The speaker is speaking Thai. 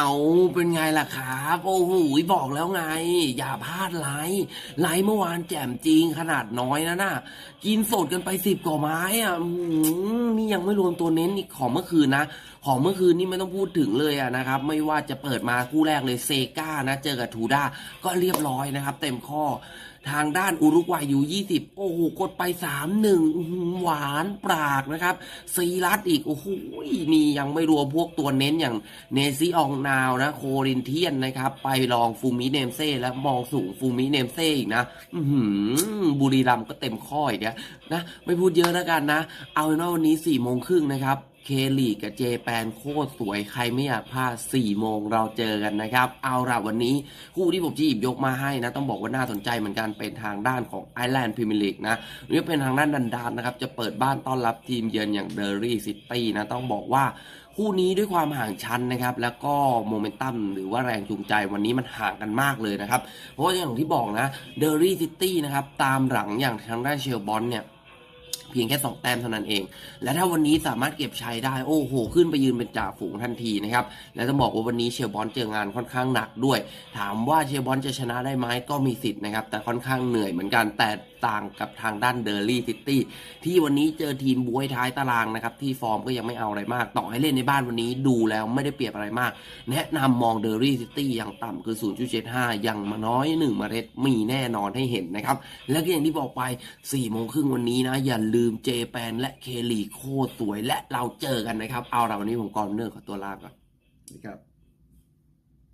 เอาเป็นไงล่ะครับโอ้โหบอกแล้วไง อย่าพลาดไลฟ์ไลฟ์เมื่อวานแจ่มจริงขนาดน้อยนะน่ะกินสดกันไปสิบกว่าไม้อะนี่ยังไม่รวมตัวเน้นอีกของเมื่อคืนนะ ของเมื่อคืนนี่ไม่ต้องพูดถึงเลยอะนะครับ ไม่ว่าจะเปิดมาคู่แรกเลยเซกานะ เจอกับทูด้าก็เรียบร้อยนะครับ เต็มข้อทางด้านอุรุกวัยอยู่ 20 โอ้โห กดไป 3-1หหวานปรากนะครับซีรัสอีก โอ้โหนี่ยังไม่รวมพวกตัวเน้นอย่างเนซิอองนาวนะ โครินเทียนนะครับ ไปลองฟูมิเนมเซ่แล้วมองสูงฟูมิเนมเซ่อีกนะอือหืบุรีรัมก็เต็มข้ออีกแล้วนะ ไม่พูดเยอะแล้วกันนะ เอาเป็นว่าวันนี้สี่โมงครึ่งนะครับ เคลีกับเจแปนโคตรสวยใครไม่อยากพลาด4โมงเราเจอกันนะครับ เอาละวันนี้คู่ที่ผมจะหยิบยกมาให้นะ ต้องบอกว่าน่าสนใจเหมือนกันเป็นทางด้านของไอแลนด์พรีเมียร์ลีกนะนี่เป็นทางด้านดันดานนะครับ จะเปิดบ้านต้อนรับทีมเยือนอย่างเดอรี่ซิตี้นะ ต้องบอกว่าคู่นี้ด้วยความห่างชั้นนะครับ แล้วก็โมเมนตัมหรือว่าแรงจูงใจวันนี้มันห่างกันมากเลยนะครับ เพราะอย่างที่บอกนะเดอรี่ซิตี้นะครับตามหลังอย่างทางด้านเชลบอนเนี่ย เพียงแค่ 2 แต้มเท่านั้นเอง และถ้าวันนี้สามารถเก็บชัยได้โอ้โห ขึ้นไปยืนเป็นจ่าฝูงทันทีนะครับ และต้องบอกว่าวันนี้เชลบอลเจองานค่อนข้างหนักด้วย ถามว่าเชลบอลจะชนะได้ไหมก็มีสิทธิ์นะครับ แต่ค่อนข้างเหนื่อยเหมือนกัน แต่ต่างกับทางด้านเดอร์ลี่ซิตี้ที่วันนี้เจอทีมบวยท้ายตารางนะครับ ที่ฟอร์มก็ยังไม่เอาอะไรมาก ต่อให้เล่นในบ้านวันนี้ดูแล้วไม่ได้เปรียบอะไรมาก แนะนำมองเดอร์รี่ซิตี้อย่างต่ำคือ 0.75 อย่างมาน้อย1เมล็ดมีแน่นอนให้เห็นนะครับ และก็อย่างที่บอกไป4โมงครึ่งวันนี้นะอย่าลืมืมเจแปนและเคลีโคตรสวยและเราเจอกันนะครับ เอาละวันนี้ผมกรเนอร์ขอตัวลาก่อนนะครับ